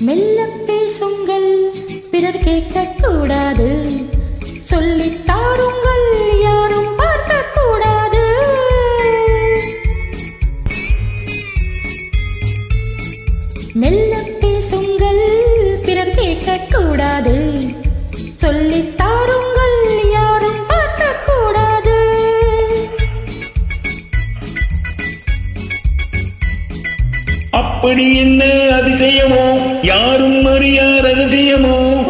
மெல்ல பேசுங்கள் பிறர் கேட்க கூடாது சொல்லித் தாருங்கள் யாரும் பார்க்க கூடாது மெல்ல பேசுங்கள் பிறர் கேட்க கூடாது சொல்லித் அப்படி என்ன அதிசயமோ? யாரும் அறியார் அதிசயமோ?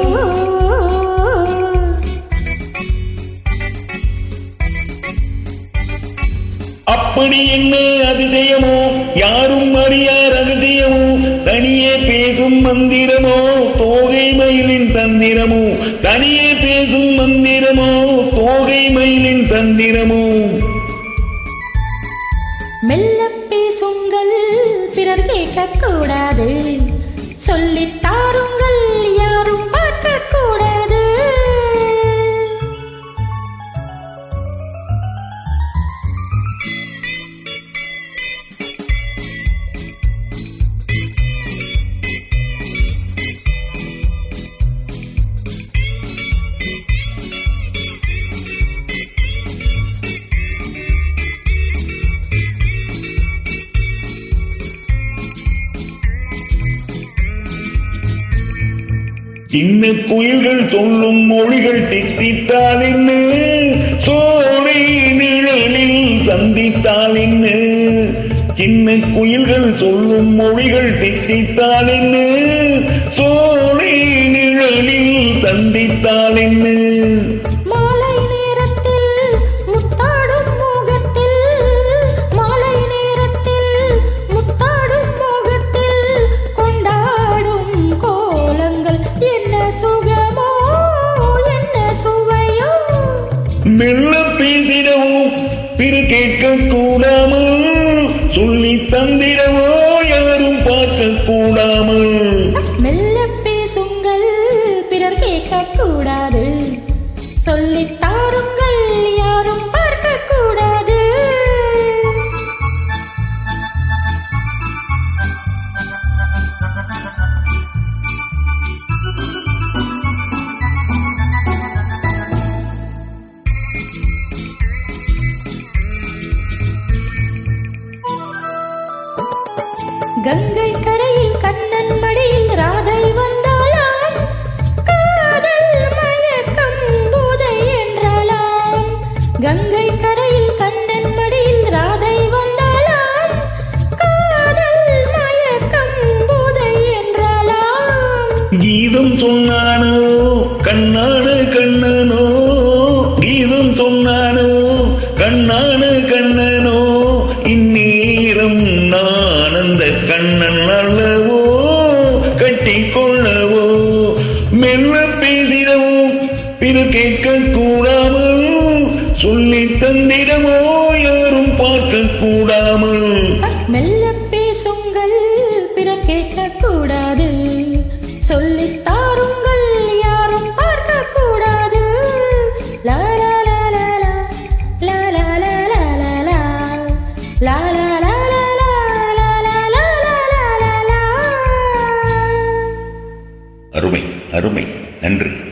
அப்படி என்ன அதிசயமோ? யாரும் அறியார் அதிசயமோ? தனியே பேசும் மந்திரமோ? தோகை மயிலின் தந்திரமோ? தனியே பேசும் மந்திரமோ? தோகை மயிலின் தந்திரமோ? கேட்கக்கூடாது. சொல்லித்தான் சின்ன குயில்கள் சொல்லும் மொழிகள் தித்தித்தால் என்ன சோலை நிழலில் சந்தித்தால் என்ன சின்ன குயில்கள் சொல்லும் மொழிகள் தித்தித்தால் என்ன சோலை மெல்ல பேசிடவோ பிறு கேட்க கூடாமல் சொல்லி தந்திடவோ யாரும் பார்க்க கூடாமல். மெல்ல பேசுங்கள் பிறர் கேட்க கூடாது சொல்லித் கங்கை கரையில் கண்ணன் மடியில் ராதை வந்தாளாம். காதல் மயக்கம் போதை என்றாளாம். கங்கை கரையில் கண்ணன் மடியில் ராதை வந்தாளாம். காதல் மயக்கம் போதை என்றாளாம். கீதம் சொன்னானோ கண்ணான கண்ணனோ மெல்ல பேசிடவும்? பிற கேட்க கூடாமல் சொல்லி தந்திடமோ? யாரும் பார்க்க கூடாமல் மெல்ல அருமை. நன்றி.